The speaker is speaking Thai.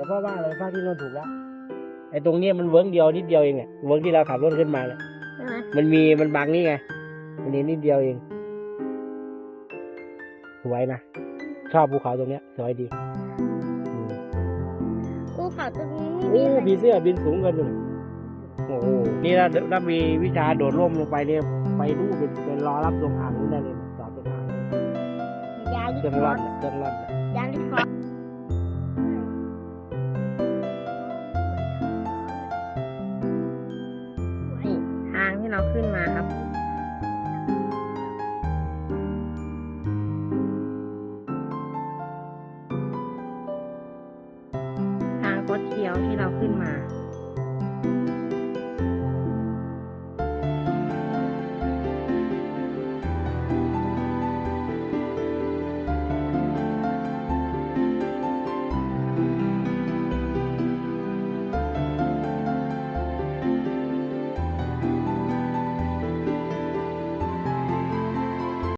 แต่พ่อว่าอะไรภาคที่โน่นถูกแล้วไอ้ตรงเนี้ยมันเวิร์กเดียวนิดเดียวเองเนี่ยเวิร์กที่เราขับรถขึ้นมาเนี่ยใช่ไหมมันมีมันบังนี่ไงอันนี้นิดเดียวเอง สวยนะ ชอบภูเขาตรงเนี้ย สวยดีอืมภูเขาตรงนี้ไม่โอ้มีผีเสื้อบินสูงกันเลยโอ้โหนี่ถ้าถ้ามีวิชาโดดร่มลงไปเนี่ยไปดูเป็นเป็นรอรับลงอ่างนู้นได้เลยจอดตรงอ่างยาลิเครื่องฟร่ออนน่ะเครื่องร่อนน่ะยาลิฟอนนี่ เราขึ้นมาครับ ทางคดเคี้ยวที่เราขึ้นมา